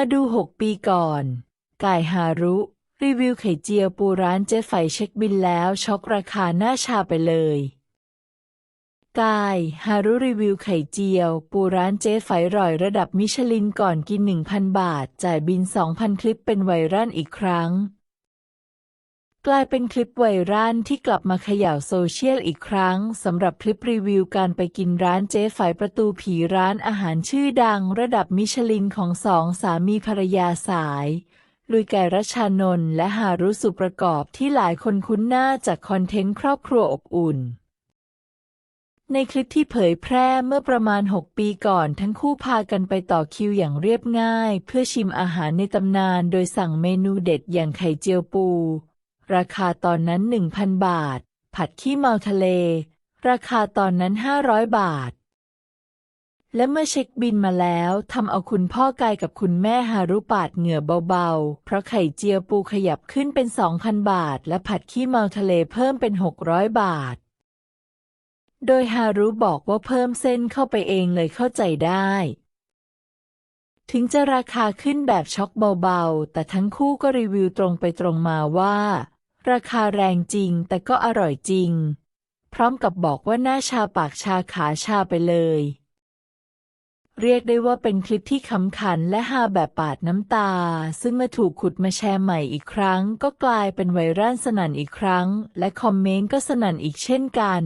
มาดู 6 ปีก่อน กายฮารุ รีวิวไข่เจียวปูร้านเจ๊ไฟเช็คบินแล้วช็อกราคาหน้าชาไปเลย กายฮารุรีวิวไข่เจียว ปูร้านเจ๊ไฟร่อยระดับมิชลินก่อนกิน 1,000 บาท จ่ายบิน 2,000 คลิปเป็นไวรัลอีกครั้ง กลายเป็นคลิปไวรัลที่กลับมาเขย่าโซเชียลอีกครั้งสำหรับคลิปรีวิวการไปกินร้านเจ๊ไฝประตูผีร้านอาหารชื่อดังระดับมิชลินของสองสามีภรรยาสายลุยไก่รัชานนท์และฮารุสุประกอบที่หลายคนคุ้นหน้าจากคอนเทนต์ครอบครัวอบอุ่น ในคลิปที่เผยแพร่เมื่อประมาณ 6 ปีก่อนทั้งคู่พากันไปต่อคิวอย่างเรียบง่าย เพื่อชิมอาหารในตำนานโดยสั่งเมนูเด็ดอย่างไข่เจียวปู ราคาตอนนั้น 1,000 บาท ผัดขี้เมาทะเล ราคาตอนนั้น 500 บาท และเมื่อเช็คบินมาแล้วทำเอาคุณพ่อกายกับคุณแม่ฮารุปาดเหงื่อเบาๆ เพราะไข่เจียวปูขยับขึ้นเป็น 2,000 บาท และผัดขี้เมาทะเลเพิ่มเป็น 600 บาท โดยฮารุบอกว่าเพิ่มเส้นเข้าไปเองเลยเข้าใจได้ถึงจะราคาขึ้นแบบช็อกเบาๆ แต่ทั้งคู่ก็รีวิวตรงไปตรงมาว่า ราคาแรงจริงแต่ก็อร่อยจริง พร้อมกับบอกว่าหน้าชาปากชาขาชาไปเลย เรียกได้ว่าเป็นคลิปที่ขำขันและฮาแบบปาดน้ำตา ซึ่งเมื่อถูกขุดมาแชร์ใหม่อีกครั้ง ก็กลายเป็นไวรัลสนั่นอีกครั้ง และคอมเมนต์ก็สนั่นอีกเช่นกัน